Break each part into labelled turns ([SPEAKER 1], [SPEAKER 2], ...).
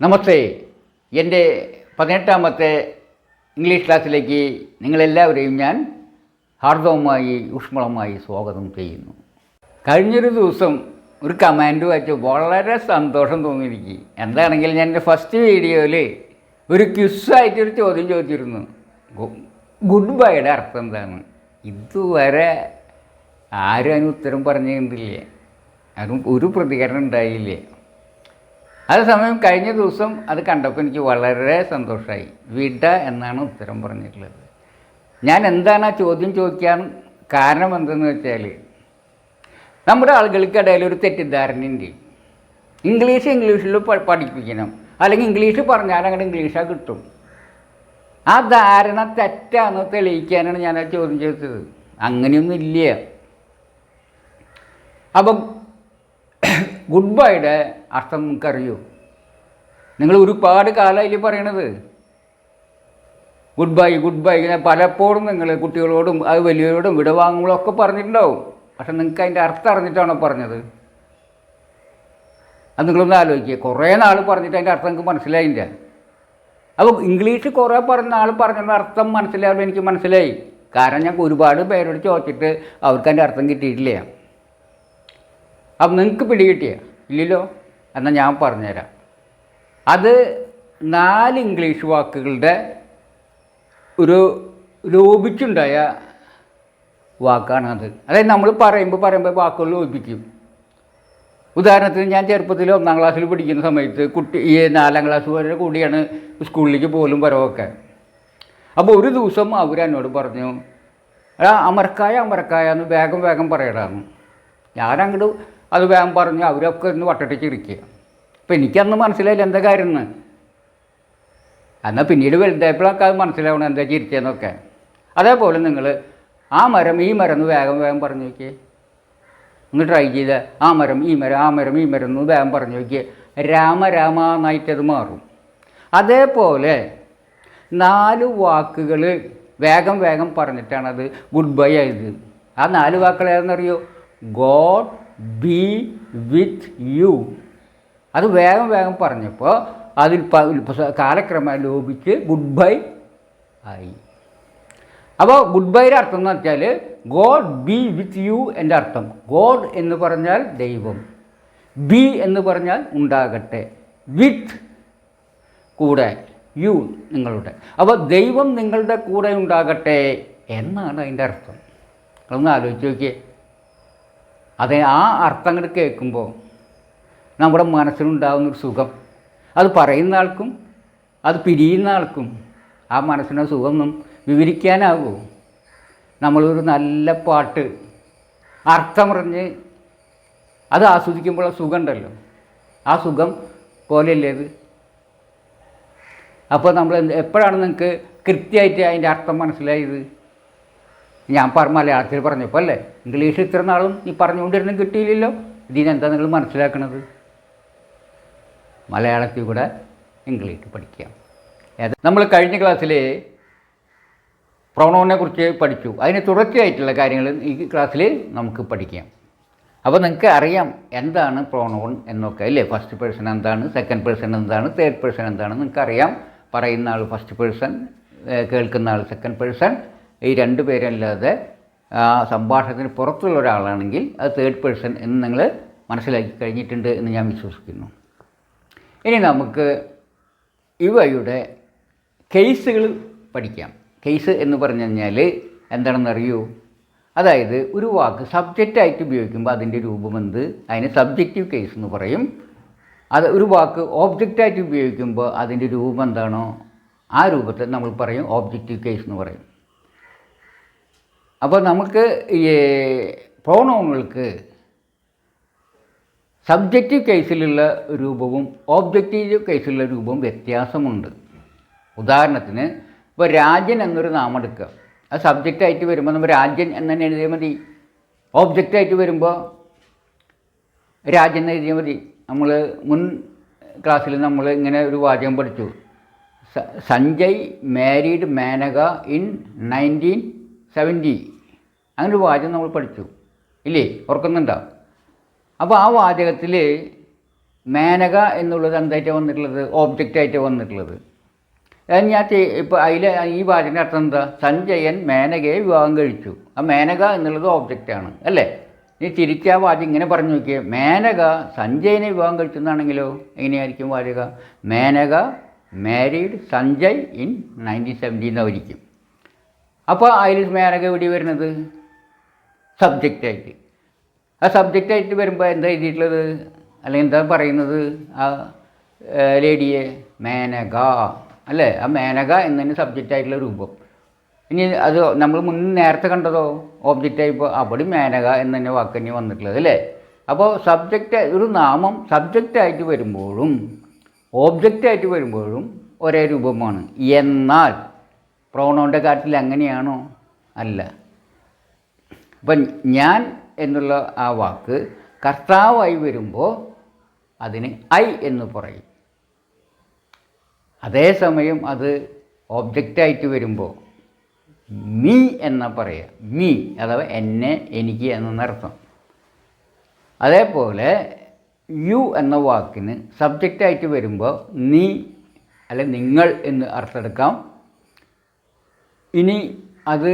[SPEAKER 1] നമസ്തേ. എന്റെ പതിനെട്ടാമത്തെ ഇംഗ്ലീഷ് ക്ലാസ്സിലേക്ക് നിങ്ങളെല്ലാവരെയും ഞാൻ ഹാർദവുമായി ഊഷ്മളമായി സ്വാഗതം ചെയ്യുന്നു. കഴിഞ്ഞൊരു ദിവസം ഒരു കമാൻഡ് വായിച്ച് വളരെ സന്തോഷം തോന്നി എനിക്ക് എന്താണെങ്കിൽ ഞാൻ എന്റെ ഫസ്റ്റ് വീഡിയോയിൽ ഒരു ക്യുസ്സായിട്ടൊരു ചോദ്യം ചോദിച്ചിരുന്നു. ഗുഡ് ബൈയുടെ അർത്ഥം എന്താണ്? ഇതുവരെ ആരും അതിന് ഉത്തരം പറഞ്ഞു അതും ഒരു പ്രതികരണം ഉണ്ടായില്ലേ? അതേസമയം കഴിഞ്ഞ ദിവസം അത് കണ്ടപ്പോൾ എനിക്ക് വളരെ സന്തോഷമായി വിട എന്നാണ് ഉത്തരം പറഞ്ഞിട്ടുള്ളത്. ഞാൻ എന്താണ് ആ ചോദ്യം ചോദിക്കാൻ കാരണം എന്തെന്ന് വെച്ചാൽ നമ്മുടെ ആളുകൾക്കിടയിൽ ഒരു തെറ്റിദ്ധാരണയുണ്ട്. ഇംഗ്ലീഷ് ഇംഗ്ലീഷിൽ പഠിപ്പിക്കണം. അല്ലെങ്കിൽ ഇംഗ്ലീഷ് പറഞ്ഞാൽ അങ്ങോട്ട് ഇംഗ്ലീഷാണ് കിട്ടും. ആ ധാരണ തെറ്റാന്ന് തെളിയിക്കാനാണ് ഞാൻ ആ ചോദ്യം ചോദിച്ചത്. അങ്ങനെയൊന്നും ഇല്ല. അപ്പം ഗുഡ് ബൈയുടെ അർത്ഥം നിങ്ങൾക്കറിയോ? നിങ്ങൾ ഒരുപാട് കാലമായി പറയണത്. ഗുഡ് ബൈ ഗുഡ് ബൈ ഇങ്ങനെ പലപ്പോഴും നിങ്ങൾ കുട്ടികളോടും അത് വലിയവരോടും വിട വാങ്ങുമ്പോഴും ഒക്കെ പറഞ്ഞിട്ടുണ്ടാവും. പക്ഷെ നിങ്ങൾക്ക് അതിന്റെ അർത്ഥം അറിഞ്ഞിട്ടാണോ പറഞ്ഞത്? അത് നിങ്ങളൊന്ന് ആലോചിക്കുക. കുറേ നാൾ പറഞ്ഞിട്ട് അതിന്റെ അർത്ഥം നിങ്ങൾക്ക് മനസ്സിലായില്ല. അപ്പോൾ ഇംഗ്ലീഷ് കുറേ പറഞ്ഞ ആൾ പറഞ്ഞുള്ള അർത്ഥം മനസ്സിലാവുമ്പോൾ എനിക്ക് മനസ്സിലായി. കാരണം ഞങ്ങൾക്ക് ഒരുപാട് പേരോട് ചോദിച്ചിട്ട് അവർക്ക് അതിന്റെ അർത്ഥം കിട്ടിയിട്ടില്ല. അപ്പം നിങ്ങൾക്ക് പിടികിട്ടിയ ഇല്ലല്ലോ? എന്നാൽ ഞാൻ പറഞ്ഞുതരാം. അത് നാല് ഇംഗ്ലീഷ് വാക്കുകളുടെ ഒരു ലോപിച്ചുണ്ടായ വാക്കാണ് അത് അതായത് നമ്മൾ പറയുമ്പോൾ പറയുമ്പോൾ വാക്കുകൾ ലോപിക്കും ഉദാഹരണത്തിന് ഞാൻ ചെറുപ്പത്തിൽ ഒന്നാം ക്ലാസ്സിൽ പഠിക്കുന്ന സമയത്ത് കുട്ടി ഈ നാലാം ക്ലാസ് വരെ കൂടിയാണ് സ്കൂളിലേക്ക് പോലും വരവൊക്കെ. അപ്പോൾ ഒരു ദിവസം അവർ എന്നോട് പറഞ്ഞു അമർക്കായ അമരക്കായ എന്ന് വേഗം വേഗം പറയടാന്ന് ഞാനങ്ങോട്ട് അത് വേഗം പറഞ്ഞ് അവരൊക്കെ ഒന്ന് വട്ടട്ടി ചിരിക്കുക അപ്പം എനിക്കന്ന് മനസ്സിലായില്ല എന്താ കാര്യം എന്ന് എന്നാൽ പിന്നീട് വലുതായപ്പോഴൊക്കെ അത് മനസ്സിലാവണം എന്താ ചിരിച്ചതെന്നൊക്കെ അതേപോലെ നിങ്ങൾ ആ മരം ഈ മരം എന്ന് വേഗം വേഗം പറഞ്ഞു നോക്കിയേ. ഒന്ന് ട്രൈ ചെയ്ത ആ മരം ഈ മരം ആ മരം ഈ മരം എന്ന് വേഗം പറഞ്ഞു നോക്കിയേ. രാമ രാമ എന്നായിട്ടത് മാറും. അതേപോലെ നാല് വാക്കുകൾ വേഗം വേഗം പറഞ്ഞിട്ടാണത് ഗുഡ് ബൈ ആയത്. ആ നാല് വാക്കുകൾ ഏതെന്നറിയോ ഗോഡ് ബി വിത്ത് യു അത് വേഗം വേഗം പറഞ്ഞപ്പോൾ അതിൽ കാലക്രമേണ ലോപിച്ച് ഗുഡ് ബൈ ആയി. അപ്പോൾ ഗുഡ് ബൈയുടെ അർത്ഥം എന്ന് വെച്ചാൽ ഗോഡ് ബി വിത്ത് യു എന്റെ അർത്ഥം. ഗോഡ് എന്ന് പറഞ്ഞാൽ ദൈവം. ബി എന്ന് പറഞ്ഞാൽ ഉണ്ടാകട്ടെ. വിത്ത് കൂടെ യു നിങ്ങളുടെ. അപ്പോൾ ദൈവം നിങ്ങളുടെ കൂടെ ഉണ്ടാകട്ടെ എന്നാണ് അതിന്റെ അർത്ഥം. നിങ്ങളൊന്ന് ആലോചിച്ച് നോക്കിയേ. അത് ആ അർത്ഥം കേൾക്കുമ്പോൾ നമ്മുടെ മനസ്സിനുണ്ടാകുന്നൊരു സുഖം. അത് പറയുന്ന ആൾക്കും അത് പിരിയുന്ന ആൾക്കും ആ മനസ്സിന്റെ സുഖമൊന്നും വിവരിക്കാനാകുമോ നമ്മളൊരു നല്ല പാട്ട് അർത്ഥമറിഞ്ഞ് അത് ആസ്വദിക്കുമ്പോഴുള്ള സുഖമുണ്ടല്ലോ. ആ സുഖം പോലെയല്ലേ ഇത്? അപ്പോൾ നമ്മൾ എപ്പോഴാണ് നിങ്ങൾക്ക് കൃത്യമായിട്ട് അതിന്റെ അർത്ഥം മനസ്സിലായത്? ഞാൻ പറ മലയാളത്തിൽ പറഞ്ഞപ്പോൾ അല്ലേ? ഇംഗ്ലീഷ് ഇത്ര നാളും നീ പറഞ്ഞുകൊണ്ടിരുന്ന കിട്ടിയില്ലല്ലോ. ഇതിനെന്താ നിങ്ങൾ മനസ്സിലാക്കണത്? മലയാളത്തിൽ കൂടെ ഇംഗ്ലീഷ് പഠിക്കാം. നമ്മൾ കഴിഞ്ഞ ക്ലാസ്സിൽ പ്രൊണോനെ കുറിച്ച് പഠിച്ചു. അതിന് തുടർച്ചയായിട്ടുള്ള കാര്യങ്ങൾ ഈ ക്ലാസ്സിൽ നമുക്ക് പഠിക്കാം. അപ്പോൾ നിങ്ങൾക്ക് അറിയാം എന്താണ് പ്രോണോൺ എന്നൊക്കെ അല്ലേ? ഫസ്റ്റ് പേഴ്സൺ എന്താണ് സെക്കൻഡ് പേഴ്സൺ എന്താണ് തേർഡ് പേഴ്സൺ എന്താണ് നിങ്ങൾക്ക് അറിയാം. പറയുന്ന ആൾ ഫസ്റ്റ് പേഴ്സൺ കേൾക്കുന്ന ആൾ സെക്കൻഡ് പേഴ്സൺ ഈ രണ്ട് പേരല്ലാതെ സംഭാഷണത്തിന് പുറത്തുള്ള ഒരാളാണെങ്കിൽ അത് തേർഡ് പേഴ്സൺ എന്ന് നിങ്ങൾ മനസ്സിലാക്കി കഴിഞ്ഞിട്ടുണ്ട് എന്ന് ഞാൻ വിശ്വസിക്കുന്നു. ഇനി നമുക്ക് ഇവയുടെ കേസുകൾ പഠിക്കാം. കേസ് എന്ന് പറഞ്ഞു കഴിഞ്ഞാൽ എന്താണെന്ന് അറിയൂ? അതായത് ഒരു വാക്ക് സബ്ജക്റ്റായിട്ട് ഉപയോഗിക്കുമ്പോൾ അതിന്റെ രൂപമെന്ത് അതിന് സബ്ജക്റ്റീവ് കേസ് എന്ന് പറയും. അത് ഒരു വാക്ക് ഓബ്ജക്റ്റായിട്ട് ഉപയോഗിക്കുമ്പോൾ അതിന്റെ രൂപം എന്താണോ ആ രൂപത്തിൽ നമ്മൾ പറയും ഓബ്ജക്റ്റീവ് കേസ് എന്ന് പറയും. നമുക്ക് ഈ പ്രോണോണുകൾക്ക് സബ്ജക്റ്റീവ് കേസിലുള്ള രൂപവും ഓബ്ജക്റ്റീവ് കേസിലുള്ള രൂപവും വ്യത്യാസമുണ്ട്. ഉദാഹരണത്തിന് ഇപ്പോൾ രാജൻ എന്നൊരു നാമം എടുക്കുക. അത് സബ്ജക്റ്റായിട്ട് വരുമ്പോൾ നമ്മൾ രാജ്യൻ എന്ന് തന്നെ എഴുതിയാൽ മതി. ഓബ്ജക്റ്റായിട്ട് വരുമ്പോൾ രാജൻ എന്ന് എഴുതിയാൽ മതി. നമ്മൾ മുൻ ക്ലാസ്സിൽ നമ്മൾ ഇങ്ങനെ ഒരു വാചകം പഠിച്ചു. Sanjay married Menaka in nineteen seventy അങ്ങനെ വാചകം നമ്മൾ പഠിച്ചു. ഇല്ലേ? ഓർക്കുന്നുണ്ടോ? അപ്പോൾ ആ വാചകത്തിൽ മേനക എന്നുള്ളത് എന്തായിട്ട് വന്നിട്ടുള്ളത്? ഓബ്ജക്റ്റായിട്ട് വന്നിട്ടുള്ളത്. ഞാൻ ഇപ്പോൾ അതിൽ ഈ വാചകന്റെ അർത്ഥം എന്താ? സഞ്ജയൻ മേനകയെ വിവാഹം കഴിച്ചു. ആ മേനക എന്നുള്ളത് ഓബ്ജക്റ്റാണ് അല്ലേ? നീ തിരിച്ച് ആ വാചകം ഇങ്ങനെ പറഞ്ഞു നോക്കിയേ. മേനക സഞ്ജയനെ വിവാഹം കഴിച്ചു എന്നാണെങ്കിലോ? എങ്ങനെയായിരിക്കും വാചക? Menaka married Sanjay in nineteen seventeen എന്നായിരിക്കും. അപ്പോൾ അതിൽ മേനക എവിടെ വരുന്നത്? സബ്ജക്റ്റായിട്ട് ആ സബ്ജക്റ്റായിട്ട് വരുമ്പോൾ എന്താ എഴുതിയിട്ടുള്ളത്? അല്ലെങ്കിൽ എന്താ പറയുന്നത്? ആ ലേഡിയെ മേനക അല്ലേ? ആ മേനക എന്നതിന് സബ്ജക്റ്റായിട്ടുള്ള രൂപം. ഇനി അത് നമ്മൾ മുൻ നേരത്തെ കണ്ടതോ? ഓബ്ജക്റ്റായിപ്പോൾ അവിടെ മേനക എന്ന് തന്നെ വാക്ക് തന്നെ വന്നിട്ടുള്ളത് അല്ലേ? അപ്പോൾ സബ്ജക്റ്റ് ഒരു നാമം സബ്ജക്റ്റായിട്ട് വരുമ്പോഴും ഓബ്ജക്റ്റായിട്ട് വരുമ്പോഴും ഒരേ രൂപമാണ്. എന്നാൽ പ്രോണോന്റെ കാര്യത്തിൽ അങ്ങനെയാണോ? അല്ല. അപ്പം ഞാൻ എന്നുള്ള ആ വാക്ക് കർത്താവായി വരുമ്പോൾ അതിന് ഐ എന്ന് പറയും. അതേസമയം അത് ഓബ്ജക്റ്റായിട്ട് വരുമ്പോൾ മീ എന്ന പറയുക മീ അഥവാ എന്നെ എനിക്ക് എന്നർത്ഥം അതേപോലെ യു എന്ന വാക്കിന് സബ്ജക്റ്റായിട്ട് വരുമ്പോൾ നീ അല്ലെ നിങ്ങൾ എന്ന് അർത്ഥമെടുക്കാം. ഇനി അത്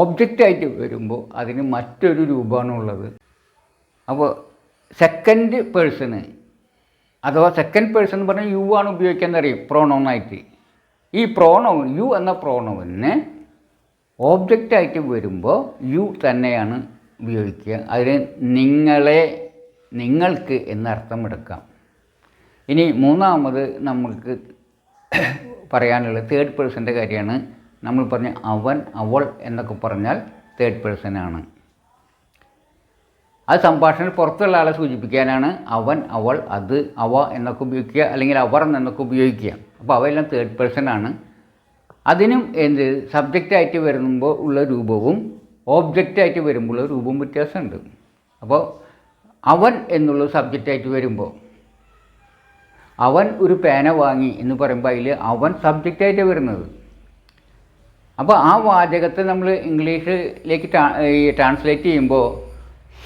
[SPEAKER 1] ഓബ്ജക്റ്റായിട്ട് വരുമ്പോൾ അതിന് മറ്റൊരു രൂപമാണുള്ളത് അപ്പോൾ സെക്കൻഡ് പേഴ്സണ് അഥവാ സെക്കൻഡ് പേഴ്സൺ എന്ന് പറഞ്ഞാൽ യു ആണ് ഉപയോഗിക്കാൻ അറിയും പ്രോണോണായിട്ട് ഈ പ്രോണോൺ യു എന്ന പ്രോണോവിന് ഓബ്ജക്റ്റായിട്ട് വരുമ്പോൾ യു തന്നെയാണ് ഉപയോഗിക്കുക. അതിന് നിങ്ങളെ നിങ്ങൾക്ക് എന്നർത്ഥം എടുക്കാം ഇനി മൂന്നാമത് നമ്മൾക്ക് പറയാനുള്ളത് തേർഡ് പേഴ്സന്റെ കാര്യമാണ്. നമ്മൾ പറഞ്ഞ അവൻ അവൾ എന്നൊക്കെ പറഞ്ഞാൽ തേർഡ് പേഴ്സൺ ആണ്. അത് സംഭാഷണത്തിൽ പുറത്തുള്ള ആളെ സൂചിപ്പിക്കാനാണ് അവൻ അവൾ അത് അവ എന്നൊക്കെ ഉപയോഗിക്കുക അല്ലെങ്കിൽ അവർ എന്നൊക്കെ ഉപയോഗിക്കുക. അപ്പോൾ അവയെല്ലാം തേർഡ് പേഴ്സൺ ആണ്. അതിനും എന്ത് സബ്ജക്റ്റായിട്ട് വരുമ്പോൾ ഉള്ള രൂപവും ഓബ്ജക്റ്റായിട്ട് വരുമ്പോൾ ഉള്ള രൂപവും വ്യത്യാസമുണ്ട്. അപ്പോൾ അവൻ എന്നുള്ള സബ്ജക്റ്റായിട്ട് വരുമ്പോൾ അവൻ ഒരു പേന വാങ്ങി എന്ന് പറയുമ്പോൾ അതിൽ അവൻ സബ്ജക്റ്റായിട്ട് വരുന്നത്. അപ്പോൾ ആ വാചകത്തെ നമ്മൾ ഇംഗ്ലീഷിലേക്ക് ട്രാൻസ്ലേറ്റ് ചെയ്യുമ്പോൾ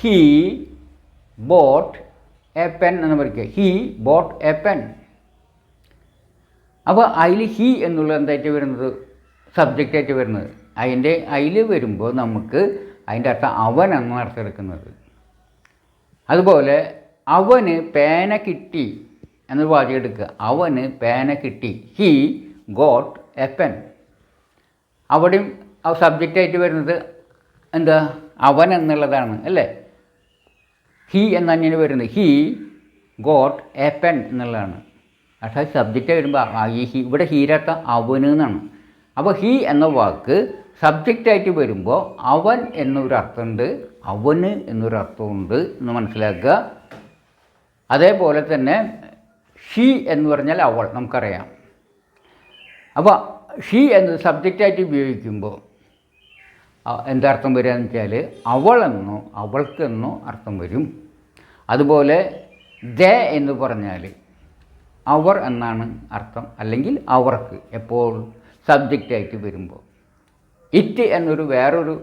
[SPEAKER 1] ഹീ ബോട്ട് എ പെൻ എന്ന് പറയുക. ഹീ ബോട്ട് എ പെൻ അപ്പോൾ അതിൽ ഹീ എന്നുള്ളത് എന്തായിട്ട് വരുന്നത്? സബ്ജക്റ്റായിട്ട് വരുന്നത്. അതിന്റെ അതിൽ വരുമ്പോൾ നമുക്ക് അതിന്റെ അർത്ഥം അവൻ എന്ന അർത്ഥം എടുക്കുന്നത്. അതുപോലെ അവന് പേന കിട്ടി എന്നൊരു വാചകം എടുക്കുക. അവന് പേന കിട്ടി. ഹീ ഗോട്ട് എ പെൻ അവിടെയും ആ സബ്ജക്റ്റായിട്ട് വരുന്നത് എന്താ? അവൻ എന്നുള്ളതാണ് അല്ലേ? ഹീ എന്ന് തന്നെയാണ് വരുന്നത്. ഹീ ഗോട്ട് എ പെൻ എന്നുള്ളതാണ്. പക്ഷേ സബ്ജക്റ്റ് വരുമ്പോൾ ഈ ഹി ഇവിടെ ഹീരത്ത അവന് എന്നാണ്. അപ്പോൾ ഹീ എന്ന വാക്ക് സബ്ജക്റ്റായിട്ട് വരുമ്പോൾ അവൻ എന്നൊരു അർത്ഥമുണ്ട് അവന് എന്നൊരു അർത്ഥമുണ്ട് എന്ന് മനസ്സിലാക്കുക. അതേപോലെ തന്നെ ഷീ എന്ന് പറഞ്ഞാൽ അവൾ നമുക്കറിയാം. അപ്പോൾ ഷീ എന്നത് സബ്ജക്റ്റായിട്ട് ഉപയോഗിക്കുമ്പോൾ എന്തർത്ഥം വരിക എന്ന് വെച്ചാൽ അവളെന്നോ അവൾക്കെന്നോ അർത്ഥം വരും. അതുപോലെ ദ എന്ന് പറഞ്ഞാൽ അവർ എന്നാണ് അർത്ഥം അല്ലെങ്കിൽ അവർക്ക് എപ്പോൾ സബ്ജക്റ്റായിട്ട് വരുമ്പോൾ ഇറ്റ് എന്നൊരു വേറൊരു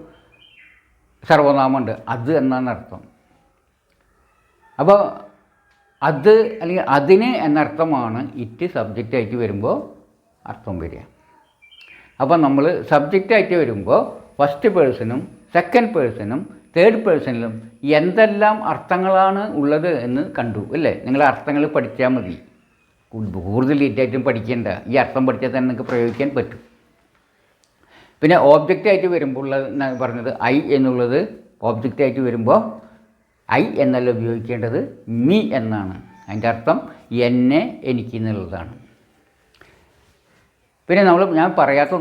[SPEAKER 1] സർവനാമമുണ്ട് അത് എന്നാണ് അർത്ഥം. അപ്പോൾ അത് അല്ലെങ്കിൽ അതിന് എന്നർത്ഥമാണ് ഇറ്റ് സബ്ജക്റ്റായിട്ട് വരുമ്പോൾ അർത്ഥം വരിക. അപ്പോൾ നമ്മൾ സബ്ജക്റ്റായിട്ട് വരുമ്പോൾ ഫസ്റ്റ് പേഴ്സണും സെക്കൻഡ് പേഴ്സണും തേർഡ് പേഴ്സണിലും എന്തെല്ലാം അർത്ഥങ്ങളാണ് ഉള്ളത് എന്ന് കണ്ടു അല്ലേ? നിങ്ങൾ അർത്ഥങ്ങൾ പഠിച്ചാൽ മതി. കൂടുതൽ- ഡീറ്റായിട്ടും പഠിക്കേണ്ട. ഈ അർത്ഥം പഠിച്ചാൽ തന്നെ നിങ്ങൾക്ക് പ്രയോഗിക്കാൻ പറ്റും. പിന്നെ ഓബ്ജക്റ്റായിട്ട് വരുമ്പോൾ ഉള്ളത് പറഞ്ഞത് ഐ എന്നുള്ളത് ഓബ്ജക്റ്റായിട്ട് വരുമ്പോൾ ഐ എന്നല്ല ഉപയോഗിക്കേണ്ടത് മീ എന്നാണ്. അതിന്റെ അർത്ഥം എന്നെ എനിക്ക് എന്നുള്ളതാണ്. പിന്നെ നമ്മൾ ഞാൻ പറയാത്ത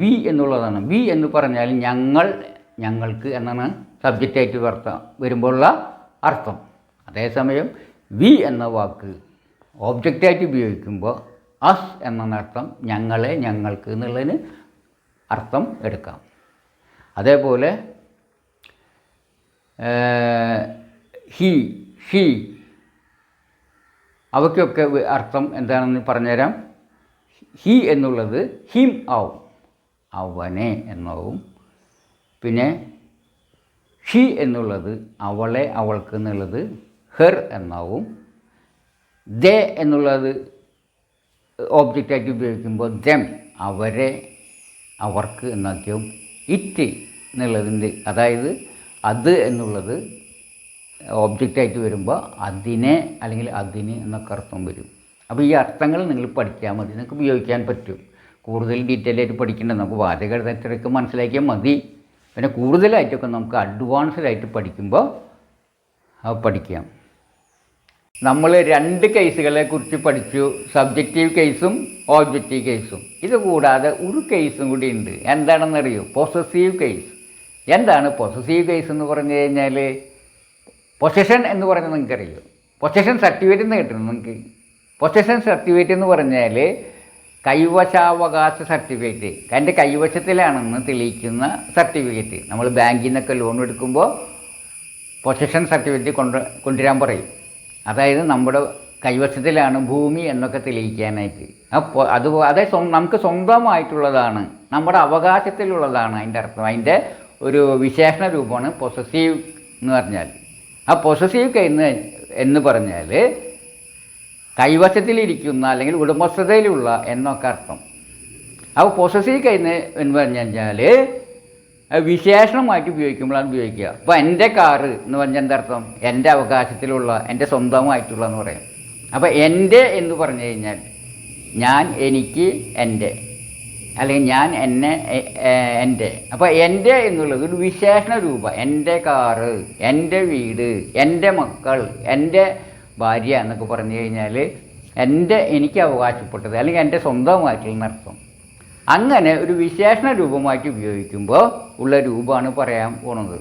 [SPEAKER 1] വി എന്നുള്ളതാണ്. വി എന്ന് പറഞ്ഞാൽ ഞങ്ങൾ ഞങ്ങൾക്ക് എന്നാണ് സബ്ജക്റ്റായിട്ട് വർത്ത വരുമ്പോഴുള്ള അർത്ഥം. അതേസമയം വി എന്ന വാക്ക് ഓബ്ജക്റ്റായിട്ട് ഉപയോഗിക്കുമ്പോൾ അസ് എന്ന അർത്ഥം ഞങ്ങളെ ഞങ്ങൾക്ക് എന്നുള്ളതിന് അർത്ഥം എടുക്കാം. അതേപോലെ ഹി ഷീ അവയ്ക്കൊക്കെ അർത്ഥം എന്താണെന്ന് പറഞ്ഞുതരാം. ഹി എന്നുള്ളത് ഹിം ആവും അവനെ എന്നാവും. പിന്നെ ഷി എന്നുള്ളത് അവളെ അവൾക്ക് എന്നുള്ളത് ഹെർ എന്നാവും. ദേ എന്നുള്ളത് ഓബ്ജക്റ്റായിട്ട് ഉപയോഗിക്കുമ്പോൾ ദം അവരെ അവർക്ക് എന്നാക്കിയും ഇറ്റ് എന്നുള്ളതിന്റെ അതായത് അത് എന്നുള്ളത് ഓബ്ജക്റ്റായിട്ട് വരുമ്പോൾ അതിനെ അല്ലെങ്കിൽ അതിന് എന്നൊക്കെ അർത്ഥം വരും. അപ്പോൾ ഈ അർത്ഥങ്ങൾ നിങ്ങൾ പഠിച്ചാൽ മതി നിങ്ങൾക്ക് ഉപയോഗിക്കാൻ പറ്റും. കൂടുതൽ ഡീറ്റെയിൽ ആയിട്ട് പഠിക്കേണ്ട നമുക്ക് വാചകത്തിലേക്ക് മനസ്സിലാക്കിയാൽ മതി. പിന്നെ കൂടുതലായിട്ടൊക്കെ നമുക്ക് അഡ്വാൻസ്ഡ് ആയിട്ട് പഠിക്കുമ്പോൾ അത് പഠിക്കാം. നമ്മൾ രണ്ട് കേസുകളെ കുറിച്ച് പഠിച്ചു സബ്ജക്റ്റീവ് കേസും ഓബ്ജക്റ്റീവ് കേസും ഇത് കൂടാതെ ഒരു കേസും കൂടി ഉണ്ട്. എന്താണെന്നറിയോ? പൊസസീവ് കേസ് എന്താണ് പൊസസീവ് കേസ് എന്ന് പറഞ്ഞു കഴിഞ്ഞാൽ പൊസഷൻ എന്ന് പറഞ്ഞാൽ നിങ്ങൾക്കറിയോ? പൊസഷൻ സർട്ടിഫിക്കറ്റ് കിട്ടുന്നു നിങ്ങൾക്ക് പൊസഷൻ സർട്ടിഫിക്കറ്റ് എന്ന് പറഞ്ഞാൽ കൈവശാവകാശ സർട്ടിഫിക്കറ്റ് എന്റെ കൈവശത്തിലാണെന്ന് തെളിയിക്കുന്ന സർട്ടിഫിക്കറ്റ് നമ്മൾ ബാങ്കിൽ നിന്നൊക്കെ ലോൺ എടുക്കുമ്പോൾ പൊസഷൻ സർട്ടിഫിക്കറ്റ് കൊണ്ട് കൊണ്ടുവരാൻ പറയും. അതായത് നമ്മുടെ കൈവശത്തിലാണ് ഭൂമി എന്നൊക്കെ തെളിയിക്കാനായിട്ട്. അപ്പോൾ അത് അതേ നമുക്ക് സ്വന്തമായിട്ടുള്ളതാണ്. നമ്മുടെ അവകാശത്തിലുള്ളതാണ് അതിന്റെ അർത്ഥം. അതിന്റെ ഒരു വിശേഷണ രൂപമാണ് പൊസസീവ് എന്ന് പറഞ്ഞാൽ ആ പൊസസീവ് കൈന്ന് എന്ന് പറഞ്ഞാൽ കൈവശത്തിലിരിക്കുന്ന അല്ലെങ്കിൽ ഉടമസ്ഥതയിലുള്ള എന്നൊക്കെ അർത്ഥം. അപ്പോൾ പൊസസീവ് കൈന്ന് എന്ന് പറഞ്ഞു കഴിഞ്ഞാൽ വിശേഷണമായിട്ട് ഉപയോഗിക്കുമ്പോഴാണ് ഉപയോഗിക്കുക. അപ്പോൾ എന്റെ കാറ് എന്ന് പറഞ്ഞാൽ എന്തർത്ഥം എന്റെ അവകാശത്തിലുള്ള എന്റെ സ്വന്തമായിട്ടുള്ള എന്ന് പറയും. അപ്പോൾ എന്റെ എന്ന് പറഞ്ഞു കഴിഞ്ഞാൽ ഞാൻ എനിക്ക് എന്റെ അല്ലെങ്കിൽ ഞാൻ എന്നെ എന്റെ. അപ്പോൾ എന്റെ എന്നുള്ളത് ഒരു വിശേഷണ രൂപം. എന്റെ കാറ് എന്റെ വീട് എന്റെ മക്കൾ എന്റെ ഭാര്യ എന്നൊക്കെ പറഞ്ഞു കഴിഞ്ഞാൽ എന്റെ എനിക്ക് അവകാശപ്പെട്ടത് അല്ലെങ്കിൽ എന്റെ സ്വന്തമാക്കി നിർത്തും അങ്ങനെ ഒരു വിശേഷണ രൂപമാക്കി ഉപയോഗിക്കുമ്പോൾ ഉള്ള രൂപമാണ് പറയാൻ പോണത്.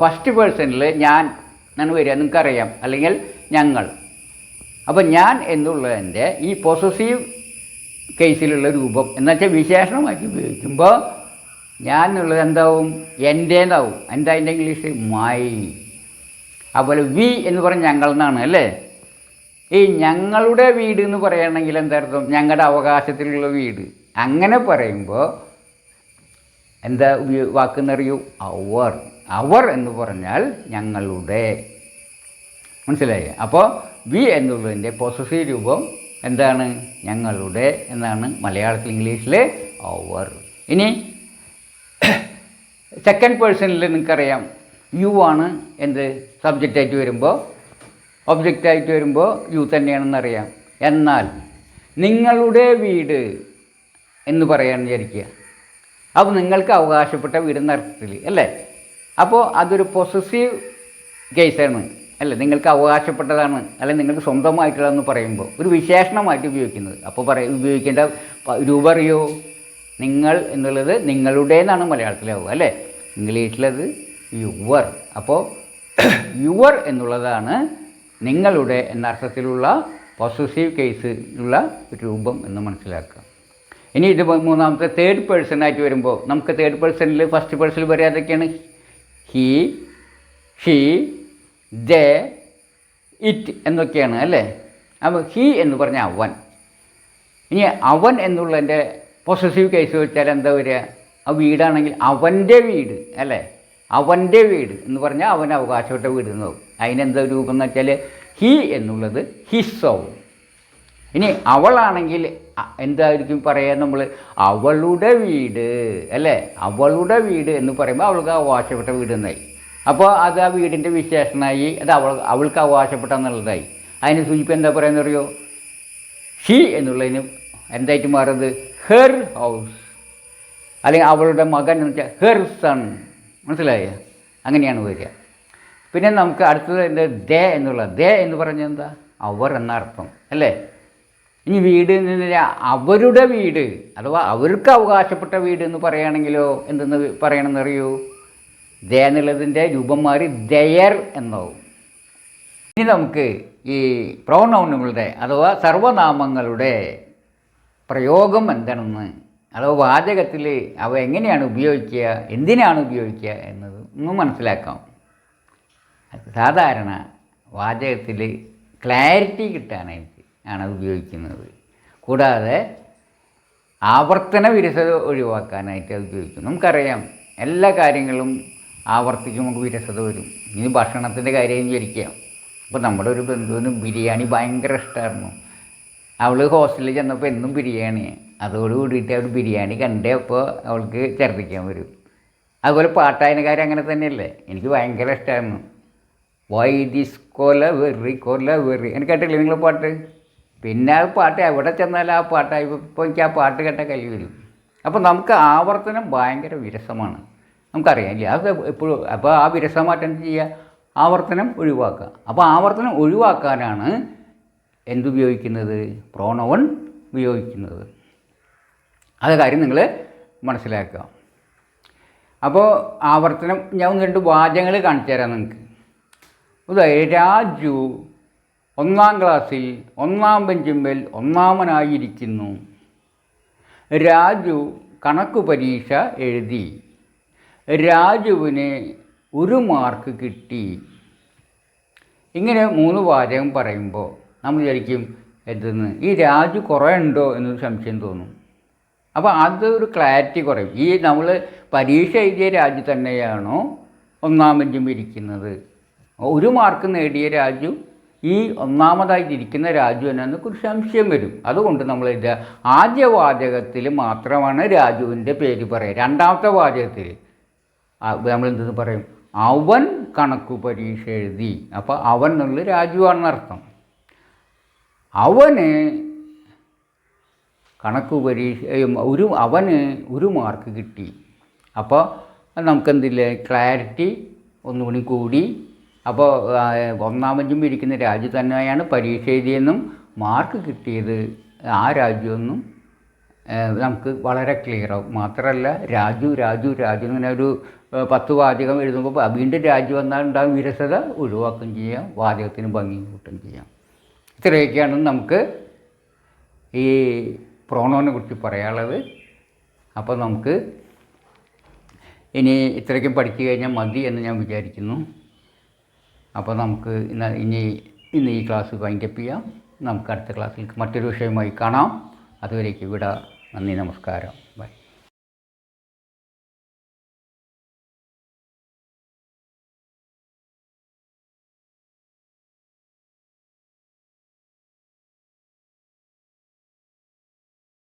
[SPEAKER 1] ഫസ്റ്റ് പേഴ്സണിൽ ഞാൻ എന്നാണ് വരിക നിങ്ങൾക്കറിയാം. അല്ലെങ്കിൽ ഞങ്ങൾ. അപ്പോൾ ഞാൻ എന്നുള്ളതിന്റെ ഈ പൊസസീവ് കേസിലുള്ള രൂപം എന്നുവെച്ചാൽ വിശേഷണമാക്കി ഉപയോഗിക്കുമ്പോൾ ഞാൻ എന്നുള്ളത് എന്താവും? എന്റേതാവും എന്താ അതിന്റെ ഇംഗ്ലീഷ് മൈ അതുപോലെ വി എന്ന് പറഞ്ഞാൽ ഞങ്ങൾ എന്നാണ് അല്ലേ? ഈ ഞങ്ങളുടെ വീട് എന്ന് പറയുകയാണെങ്കിൽ എന്തായിരുന്നു? ഞങ്ങളുടെ അവകാശത്തിലുള്ള വീട്. അങ്ങനെ പറയുമ്പോൾ എന്താ വാക്കെന്നറിയൂ അവർ അവർ എന്ന് പറഞ്ഞാൽ ഞങ്ങളുടെ. മനസ്സിലായി? അപ്പോൾ വി എന്നുള്ളതിന്റെ പോസസീവ് രൂപം എന്താണ്? ഞങ്ങളുടെ എന്നാണ് മലയാളത്തിൽ ഇംഗ്ലീഷിൽ അവർ ഇനി സെക്കൻഡ് പേഴ്സണിൽ നിങ്ങൾക്കറിയാം. യു ആണ് എന്ത് സബ്ജക്റ്റായിട്ട് വരുമ്പോൾ ഒബ്ജക്റ്റായിട്ട് വരുമ്പോൾ യു തന്നെയാണെന്ന് അറിയാം. എന്നാൽ നിങ്ങളുടെ വീട് എന്ന് പറയാൻ വിചാരിക്കുക. അപ്പോൾ നിങ്ങൾക്ക് അവകാശപ്പെട്ട വീടെന്ന അർത്ഥത്തിൽ അല്ലേ? അപ്പോൾ അതൊരു പൊസസീവ് കേസാണ് അല്ലേ? നിങ്ങൾക്ക് അവകാശപ്പെട്ടതാണ് അല്ലെങ്കിൽ നിങ്ങൾക്ക് സ്വന്തമായിട്ടുള്ളതെന്ന് പറയുമ്പോൾ ഒരു വിശേഷണമായിട്ട് ഉപയോഗിക്കുന്നത്. അപ്പോൾ പറയ ഉപയോഗിക്കേണ്ട രൂപ അറിയോ? നിങ്ങൾ എന്നുള്ളത് നിങ്ങളുടെ എന്നാണ് മലയാളത്തിലാവുക അല്ലേ? ഇംഗ്ലീഷിലത് യുവർ. അപ്പോൾ യുവർ എന്നുള്ളതാണ് നിങ്ങളുടെ എന്ന അർത്ഥത്തിലുള്ള പൊസസീവ് കേസിലുള്ള രൂപം എന്ന് മനസ്സിലാക്കുക. ഇനി ഇത് മൂന്നാമത്തെ തേർഡ് പേഴ്സൺ ആയിട്ട് വരുമ്പോൾ നമുക്ക് തേർഡ് പേഴ്സണിൽ ഫസ്റ്റ് പേഴ്സണിൽ വരാതൊക്കെയാണ് ഹീ ഷീ ദേ ഇറ്റ് എന്നൊക്കെയാണ് അല്ലേ? അപ്പോൾ ഹീ എന്ന് പറഞ്ഞ അവൻ. ഇനി അവൻ എന്നുള്ളതിന്റെ പൊസസീവ് കേസ് വെച്ചാൽ എന്താ വരിക? ആ വീടാണെങ്കിൽ അവന്റെ വീട് അല്ലേ? അവന്റെ വീട് എന്ന് പറഞ്ഞാൽ അവൻ അവകാശപ്പെട്ട വീട് എന്നാവും അതിനെന്താ രൂപം എന്ന് വെച്ചാൽ ഹി എന്നുള്ളത് ഹിസ്സാവും ഇനി അവളാണെങ്കിൽ എന്തായിരിക്കും പറയുക നമ്മൾ? അവളുടെ വീട് അല്ലേ? അവളുടെ വീട് എന്ന് പറയുമ്പോൾ അവൾക്ക് അവകാശപ്പെട്ട വീട് എന്നായി. അപ്പോൾ അത് ആ വീടിന്റെ വിശേഷണമായി അത് അവൾ അവൾക്ക് അവകാശപ്പെട്ട എന്നുള്ളതായി. അതിന് സൂചിപ്പ് എന്താ പറയുന്നത് അറിയോ? ഷീ എന്നുള്ളതിന് എന്തായിട്ട് മാറുന്നത്? ഹെർ ഹൗസ് അല്ലെങ്കിൽ അവളുടെ മകൻ എന്ന് വെച്ചാൽ ഹെർ സൺ മനസ്സിലായോ? അങ്ങനെയാണ് വരിക. പിന്നെ നമുക്ക് അടുത്തത് എന്താ? ദേ എന്നുള്ള ദേ എന്ന് പറഞ്ഞാൽ എന്താ? അവർ എന്ന അർത്ഥം അല്ലേ? ഇനി വീട് അവരുടെ വീട് അഥവാ അവർക്ക് അവകാശപ്പെട്ട വീട് എന്ന് പറയുകയാണെങ്കിലോ എന്തെന്ന് പറയണമെന്നറിയൂ? ദേ എന്നുള്ളതിന്റെ രൂപം മാറി ദയർ എന്നാവും. ഇനി നമുക്ക് ഈ പ്രോണൗണുകളുടെ അഥവാ സർവനാമങ്ങളുടെ പ്രയോഗം എന്താണെന്ന് അഥവാ വാചകത്തിൽ അവ എങ്ങനെയാണ് ഉപയോഗിക്കുക എന്തിനാണ് ഉപയോഗിക്കുക എന്നത് ഒന്ന് മനസ്സിലാക്കാം. സാധാരണ വാചകത്തിൽ ക്ലാരിറ്റി കിട്ടാനായിട്ട് ആണ് ഉപയോഗിക്കുന്നത്. കൂടാതെ ആവർത്തന വിരസത ഒഴിവാക്കാനായിട്ട് അത് ഉപയോഗിക്കും നമുക്കറിയാം എല്ലാ കാര്യങ്ങളും ആവർത്തിച്ച് നമുക്ക് വിരസത വരും. ഇനി ഭക്ഷണത്തിന്റെ കാര്യം വിചാരിക്കാം അപ്പോൾ നമ്മുടെ ഒരു ബന്ധുവിന് ബിരിയാണി ഭയങ്കര ഇഷ്ടമായിരുന്നു അവൾ ഹോസ്റ്റലിൽ ചെന്നപ്പോൾ എന്നും ബിരിയാണി അതോട് കൂടിയിട്ട് അവിടെ ബിരിയാണി കണ്ടേ അപ്പോൾ അവൾക്ക് ഛർദ്ദിക്കാൻ വരും. അതുപോലെ പാട്ടായനക്കാർ അങ്ങനെ തന്നെയല്ലേ? എനിക്ക് ഭയങ്കര ഇഷ്ടമായിരുന്നു വൈ ദിസ് കൊല വെറി കൊല വെറി. എനിക്ക് കേട്ടില്ലേ നിങ്ങളെ പാട്ട്? പിന്നെ ആ പാട്ട് എവിടെ ചെന്നാലും ആ പാട്ടായി ഇപ്പോൾ എനിക്ക് ആ പാട്ട് കേട്ട കൈ വരും. അപ്പോൾ നമുക്ക് ആവർത്തനം ഭയങ്കര വിരസമാണ്. നമുക്കറിയാം ഇല്ലേ? അത് എപ്പോഴും അപ്പോൾ ആ വിരസം എന്ത് ചെയ്യുക ആവർത്തനം ഒഴിവാക്കുക. അപ്പോൾ ആവർത്തനം ഒഴിവാക്കാനാണ് എന്തുപയോഗിക്കുന്നത്? പ്രോണവൺ ഉപയോഗിക്കുന്നത്. അത് കാര്യം നിങ്ങൾ മനസ്സിലാക്കുക. അപ്പോൾ ആവർത്തനം ഞാൻ ഒന്ന് രണ്ട് വാചകങ്ങൾ കാണിച്ചു തരാം നിങ്ങൾക്ക് ഉദാഹരണം രാജു ഒന്നാം ക്ലാസ്സിൽ ഒന്നാം ബെഞ്ചിന്മേൽ ഒന്നാമനായിരിക്കുന്നു. രാജു കണക്ക് പരീക്ഷ എഴുതി. രാജുവിന് ഒരു മാർക്ക് കിട്ടി. ഇങ്ങനെ മൂന്ന് വാചകം പറയുമ്പോൾ നമ്മൾ വിചാരിക്കും എന്തെന്ന്? ഈ രാജു കുറേ ഉണ്ടോ എന്നൊരു സംശയം തോന്നും. അപ്പോൾ അതൊരു ക്ലാരിറ്റി കുറയും. ഈ നമ്മൾ പരീക്ഷ എഴുതിയ രാജ്യം തന്നെയാണോ ഒന്നാം ബെഞ്ചും ഇരിക്കുന്നത്? ഒരു മാർക്ക് നേടിയ രാജ്യം ഈ ഒന്നാമതായി ഇരിക്കുന്ന രാജു എന്നു ഒരു സംശയം വരും. അതുകൊണ്ട് നമ്മൾ ഇത് ആദ്യ വാചകത്തിൽ മാത്രമാണ് രാജുവിന്റെ പേര് പറയുക. രണ്ടാമത്തെ വാചകത്തിൽ നമ്മൾ എന്തെന്ന് പറയും? അവൻ കണക്ക് പരീക്ഷ എഴുതി. അപ്പോൾ അവൻ എന്നുള്ളത് രാജുവാണെന്നർത്ഥം അവന് കണക്ക് പരീക്ഷ ഏം, ഒരു അവന് ഒരു മാർക്ക് കിട്ടി. അപ്പോൾ നമുക്കെന്തില്ല? ക്ലാരിറ്റി ഒന്നുകൂടി കൂടി. അപ്പോൾ ഒന്നാമഞ്ചും ഇരിക്കുന്ന രാജ്യം തന്നെയാണ് പരീക്ഷ എഴുതിയെന്നും മാർക്ക് കിട്ടിയത് ആ രാജ്യമൊന്നും നമുക്ക് വളരെ ക്ലിയറാവും. മാത്രമല്ല രാജു രാജു രാജു ഇങ്ങനെ ഒരു പത്ത് വാചകം എഴുതുമ്പോൾ വീണ്ടും രാജു വന്നാൽ ഉണ്ടാകും വിരസത ഒഴിവാക്കുകയും ചെയ്യാം. വാചകത്തിന് ഭംഗി കൂട്ടുകയും ചെയ്യാം. ഇത്രയൊക്കെയാണ് നമുക്ക് ഈ പ്രോണോനെ കുറിച്ച് പറയാനുള്ളത്. അപ്പോൾ നമുക്ക് ഇനി ഇത്രയ്ക്കും പഠിച്ചു കഴിഞ്ഞാൽ മതി എന്ന് ഞാൻ വിചാരിക്കുന്നു. അപ്പോൾ നമുക്ക് ഇന്ന് ഇനി ഇന്ന് ഈ ക്ലാസ് വൈൻഡപ്പ് ചെയ്യാം. നമുക്ക് അടുത്ത ക്ലാസ്സിൽ മറ്റൊരു വിഷയമായി കാണാം. അതുവരേക്ക് വിട നന്ദി നമസ്കാരം. ബൈ.